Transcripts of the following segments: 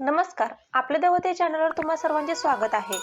नमस्कार आपल्या देवते चॅनलवर तुम्हा सर्वांचे स्वागत आहे.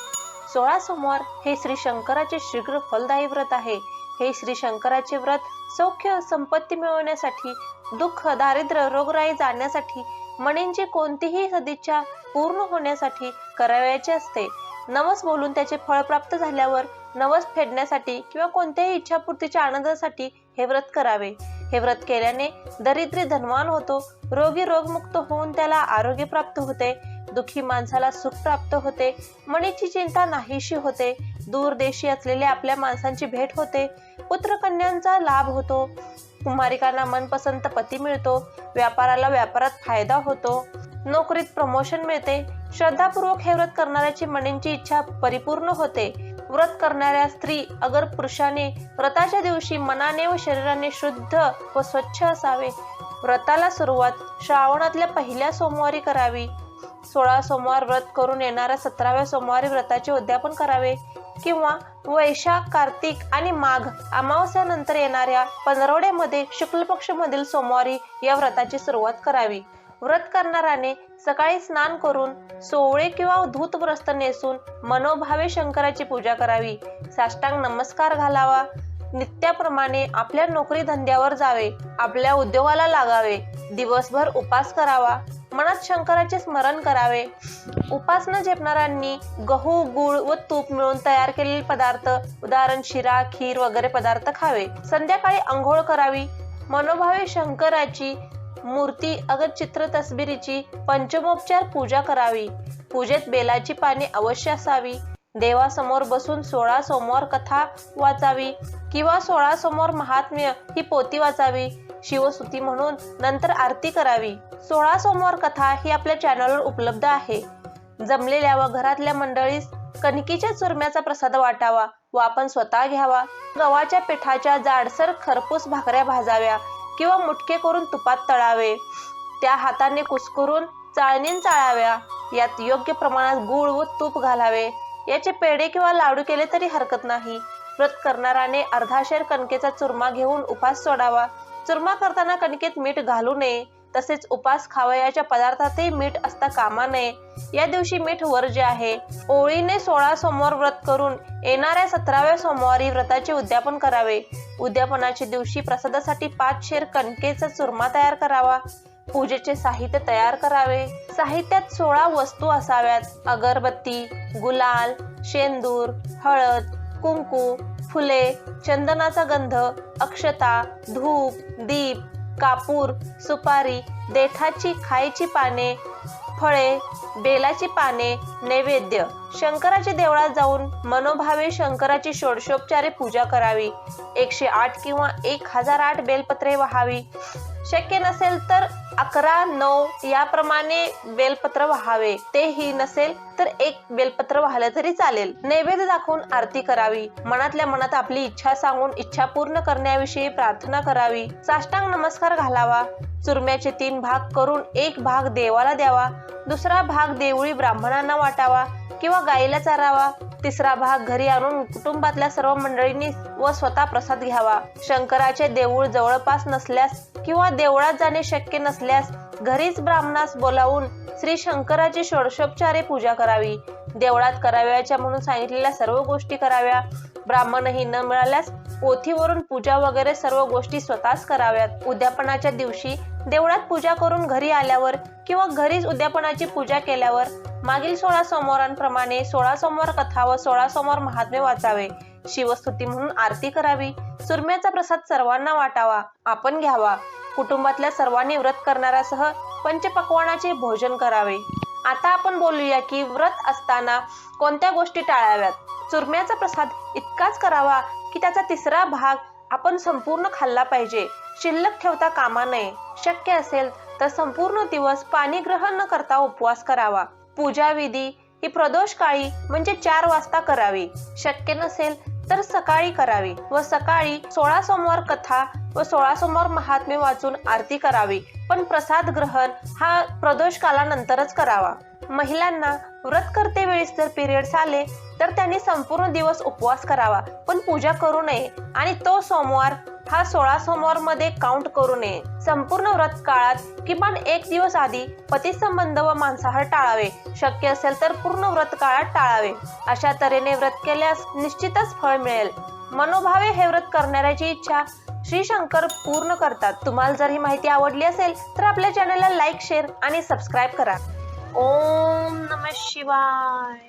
सोळा सोमवार हे श्री शंकराचे शीघ्र फलदायी व्रत आहे. हे श्री शंकराचे व्रत सौख्य संपत्ती मिळवण्यासाठी दुःख दारिद्र्य रोगराई जाण्यासाठी मणींची कोणतीही सदिच्छा पूर्ण होण्यासाठी करावयाचे असते. नवस बोलून त्याचे फळ प्राप्त झाल्यावर नवस फेडण्यासाठी किंवा कोणत्याही इच्छापूर्तीच्या आनंदासाठी हे व्रत करावे. हे व्रत केल्याने दरिद्री धनवान होतो. रोगी रोगमुक्त होऊन त्याला आरोग्य प्राप्त होते. दुःखी माणसाला सुख प्राप्त होते. मनीची चिंता नाहीशी होते. दूर देशी असलेल्या आपल्या माणसांची भेट होते. पुत्रकन्यांचा लाभ होतो. कुमारिकांना मनपसंत पती मिळतो. व्यापाराला व्यापारात फायदा होतो. नोकरीत प्रमोशन मिळते. श्रद्धापूर्वक हे व्रत करणाऱ्याची मनींची इच्छा परिपूर्ण होते. व्रत करणाऱ्या स्त्री अगर पुरुषाने व्रताच्या दिवशी मनाने व शरीराने शुद्ध व स्वच्छ असावे व्रताला सुरुवात श्रावणातल्या पहिल्या सोमवारी करावी. सोळा सोमवार व्रत करून येणाऱ्या सतराव्या सोमवारी व्रताचे उद्यापन करावे किंवा वैशाख कार्तिक आणि माघ अमावस्यानंतर येणाऱ्या पंधरवड्यामध्ये शुक्ल सोमवारी या व्रताची सुरुवात करावी. व्रत करणाऱ्याने सकाळी स्नान करून सोवळे किंवा धूत वस्त्र नेसून मनोभावे शंकराची पूजा करावी. साष्टांग नमस्कार घालावा. नित्याप्रमाणे आपल्या नोकरी धंद्यावर जावे. आपल्या उद्योगाला लागावे. दिवसभर उपास करावा. मनात शंकराचे स्मरण करावे. उपासना झेपणाऱ्यांनी गहू गुळ व तूप मिळून तयार केलेले पदार्थ उदाहरण शिरा खीर वगैरे पदार्थ खावे. संध्याकाळी आंघोळ करावी. मनोभावे शंकराची मूर्ती अगर चित्र तसबिरीची पंचमोपचार पूजा करावी. पूजेत बेलाची पाने अवश्य असावी. देवासमोर बसून सोळा सोमवार कथा वाचावी किंवा सोळा सोमवार महात्म्य ही पोती वाचावी. शिवस्तुती म्हणून नंतर आरती करावी. सोळा सोमवार कथा ही आपल्या चॅनलवर उपलब्ध आहे. जमलेल्या व घरातल्या मंडळीस कणकीच्या चुरम्याचा प्रसाद वाटावा व आपण स्वतः घ्यावा. गव्हाच्या पिठाच्या जाडसर खरपूस भाकऱ्या भाजाव्या. किंवा मुटके करून तुपात तळावे. त्या हाताने कुस्करून चाळणीन चाळाव्या. यात योग्य प्रमाणात गूळ व तूप घालावे. याचे पेढे किंवा लाडू केले तरी हरकत नाही. व्रत करणाराने अर्धा शेर कणकेचा चुरमा घेऊन उपास सोडावा. चुरमा करताना कणकेत मीठ घालू नये. तसेच उपास खावयाच्या पदार्थातही मीठ असता कामा नये. या दिवशी मीठ वर्ज्य आहे ओळीने सोळा सोमवार व्रत करून येणाऱ्या सतराव्या सोमवारी व्रताचे उद्यापन करावे. उद्यापनाच्या दिवशी प्रसादासाठी पाच शेर कणकेचा चुरमा तयार करावा. पूजेचे साहित्य तयार करावे. साहित्यात सोळा वस्तू असाव्यात. अगरबत्ती गुलाल शेंदूर हळद कुंकू फुले चंदनाचा गंध अक्षता धूप दीप कापूर सुपारी देठाची खायची पाने फळे बेलाची पाने नैवेद्य. शंकराच्या देवळात जाऊन मनोभावे शंकराची षोडशोपचारे पूजा करावी. एकशे आठ किंवा एक हजार आठ बेलपत्रे वहावी. शक्य नसेल तर अकरा नऊ याप्रमाणे बेलपत्र व्हावे. तेही नसेल तर एक बेलपत्र वाहलं तरी चालेल. नैवेद्य दाखवून आरती करावी. मनातल्या मनात आपली इच्छा सांगून इच्छा पूर्ण करण्याविषयी प्रार्थना करावी. साष्टांग नमस्कार घालावा. चुरम्याचे तीन भाग करून एक भाग देवाला द्यावा. दुसरा भाग देवळी ब्राह्मणांना वाटावा किंवा गायीला चारावा. तिसरा भाग घरी आणून कुटुंबातल्या सर्व मंडळींनी व स्वतः प्रसाद घ्यावा. शंकराचे देऊळ जवळपास नसल्यास किंवा देवळात जाणे शक्य नसल्यास घरीच ब्राह्मणास बोलावून श्री शंकराची षोडशोपचारे पूजा करावी. देवळात कराव्याच्या म्हणून सांगितलेल्या सर्व गोष्टी कराव्या. ब्राह्मणही न मिळाल्यास पोथीवरून पूजा वगैरे सर्व गोष्टी स्वतःच कराव्यात. उद्यापनाच्या दिवशी देवळात पूजा करून घरी आल्यावर किंवा घरीच उद्यापनाची पूजा केल्यावर मागील सोळा सोमवारांप्रमाणे सोळा सोमवार कथा व सोळा सोमवार महात्म्य वाचावे. शिवस्तुती म्हणून आरती करावी. सुरम्याचा प्रसाद सर्वांना वाटावा. आपण घ्यावा. कुटुंबातल्या सर्वांनी व्रत करणाऱ्यासह पंचपक्वानाचे भोजन करावे. आता आपण बोलूया की व्रत असताना कोणत्या गोष्टी टाळाव्यात? चुरम्याचा प्रसाद इतकाच करावा की त्याचा तिसरा भाग आपण संपूर्ण खाल्ला पाहिजे. शिल्लक ठेवता कामा नये. शक्य असेल तर संपूर्ण दिवस पाणी ग्रहण न करता उपवास करावा. पूजा विधी ही प्रदोष काळी म्हणजे चार वाजता करावी. शक्य नसेल तर सकाळी करावी व सकाळी सोळा सोमवार कथा व सोळा सोमवार महात्म्य वाचून आरती करावी. पण प्रसाद ग्रहण हा प्रदोष कालानंतरच करावा. महिलांना व्रत करते वेळेस जर पिरियड्स आले तर त्यांनी संपूर्ण दिवस उपवास करावा. पण पूजा करू नये आणि तो सोमवार हा सोळा सोमवारमध्ये काउंट करू नये. संपूर्ण व्रत काळात किमान एक दिवस आधी पतिसंबंध व मांसाहार टाळावे. शक्य असेल तर पूर्ण व्रत काळात टाळावे. अशा तऱ्हेने व्रत केल्यास निश्चितच फळ मिळेल. मनोभावे हे व्रत करणाऱ्याची इच्छा श्री शंकर पूर्ण करतात. तुम्हाला जर ही माहिती आवडली असेल तर आपल्या चॅनलला लाईक शेअर आणि सबस्क्राईब करा. ओम नम शिवाय.